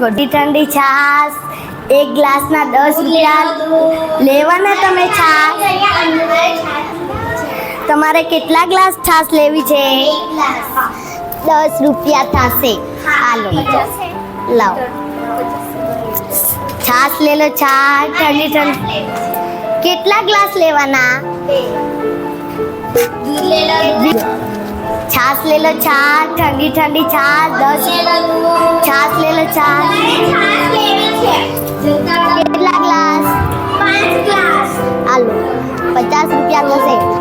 ગોટી ઠંડી છાશ, એક ગ્લાસના દસ રૂપિયા લેવાના તમે છાશ. તમારે કેટલા ગ્લાસ છાશ લેવી છે? દસ રૂપિયા થશે. હાલો લાવો. છાશ લે લો, છાશ. ઠંડી ઠંડી. કેટલા ગ્લાસ લેવાના? છાશ લે લો છાશ ઠંડી ઠંડી છાશ દસ છાશ લે લો છાશ કેટલા ગ્લાસ? આલુ પચાસ રૂપિયા થશે.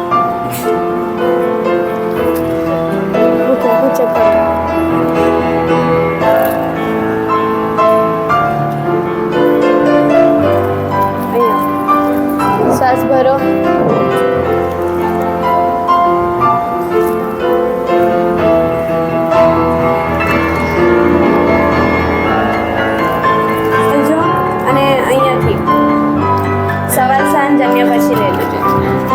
લઈ લેજો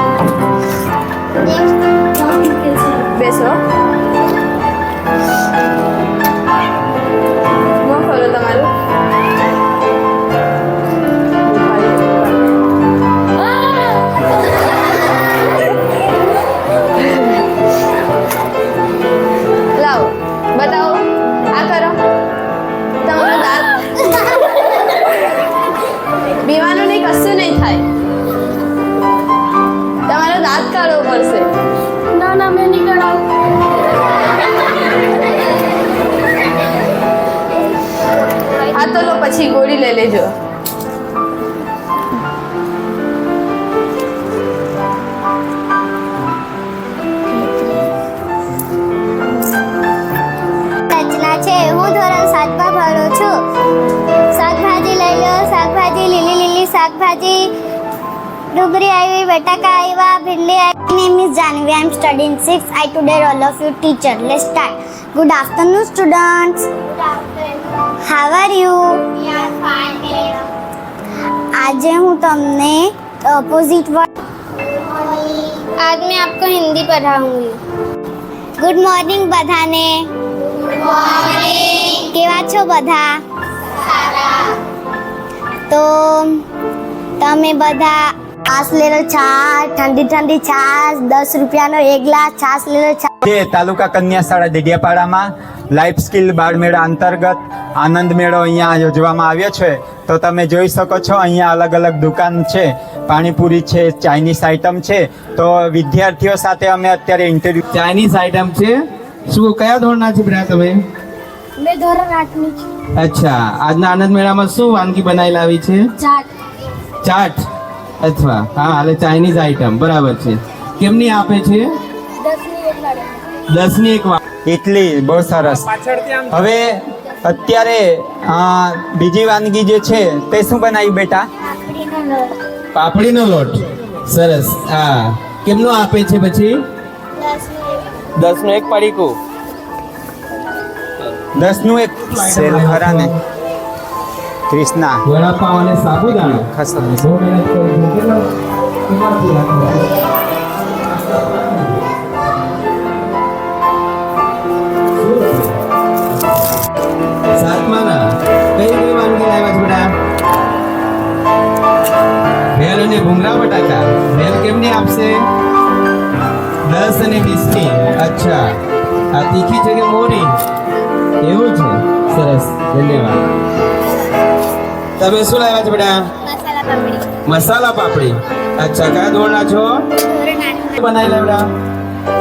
પછી ગોળી લઈ લેજો. છે હું ધોરણ સાતમાં ભણું છું? શાકભાજી લઈ લો શાકભાજી લીલી લીલી શાકભાજી. ડુંગળી આવી બટાકા આવ્યા ભીંડી આવી. Name is Janvi I am studying six I today roll of you teacher let start good afternoon students how are you આજે હું તમને ઓપોઝિટ વર્ડ આજ મેં આપકો હિન્દી પઢાઉંગી ગુડ મોર્નિંગ બધાને કેવા છો બધા તો તમે બધા છાસ લેલો છાસ ઠંડી ઠંડી છાસ દસ રૂપિયાનો એક ગ્લાસ છાસ લેલો છાસ તાલુકા કન્યા શાળા દેડિયાપાડામાં લાઈફ સ્કિલ બાળમેળા અંતર્ગત આનંદ મેળો અહીંયા યોજવામાં આવ્યો છે. તો તમે જોઈ શકો છો અહીંયા અલગ અલગ દુકાન છે. પાણીપુરી છે ચાઇનીઝ આઈટમ છે. તો વિદ્યાર્થીઓ સાથે અમે અત્યારે ઇન્ટરવ્યુ ચાઇનીઝ આઇટમ છે. શું કયા ધોરણના છે બેટા તમે? મેં ધોરણ 8ની છું. અચ્છા આજના આનંદ મેળામાં શું વાનગી બનાવી લાવી છે? ચાટ. ચાટ. અથવા હા એટલે ચાઇનીઝ આઈટમ બરાબર છે. કેમની આપે છે? દસની એક વાર દસની એક વાર ઇડલી બહુ સરસ. હવે અત્યારે બીજી વાનગી જે છે તે શું બનાવ્યું બેટા? પાપડીનો લોટ. સરસ. હા. કેમનું આપે છે પછી? દસનું એક પડીકું. દસનું એક સેલ ખરા ને ક્રિષ્ના વડાપાવ અને સાબુદાણા ખસો અને ભૂંગળા બટાકા. ભેલ કેમની આપશે? દસ અને વીસની અચ્છા. આ તીખી છે કે મોરી? એવું છે. સરસ. ધન્યવાદ. તમે શું લાવ્યા છો બેટા? મસાલા પાપડી. અચ્છા કયા ધોરણના છો? બનાવી લાવડા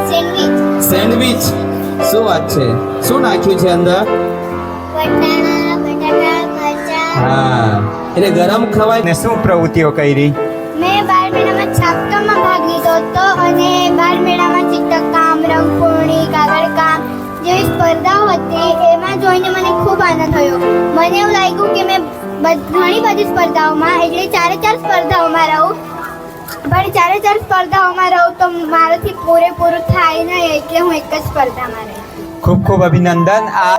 સેન્ડવિચ. સેન્ડવિચ. શું વાત છે? શું નાખ્યું છે અંદર? હા. એટલે ગરમ ખવાય. ને શું પ્રવૃત્તિઓ કરી? મેં બાળ મેળામાં છાપકામમાં ભાગ લીધો હતો અને બાળ મેળામાં ચિત્રકામ રંગપૂર્ણી, કાગળકામ જેવી સ્પર્ધાઓ હતી. એમાં જોઈને મને ખૂબ આનંદ થયો. મને એવું લાગ્યું કે મેં ઘણી બધી સ્પર્ધાઓમાં, એટલે ચારે ચાર સ્પર્ધાઓમાં રહું. પણ ચારે ચાર સ્પર્ધાઓમાં રહું તો મારાથી પૂરેપૂરું થાય નહીં, એટલે હું એક જ સ્પર્ધામાં રહી. ખૂબ ખૂબ અભિનંદન. આ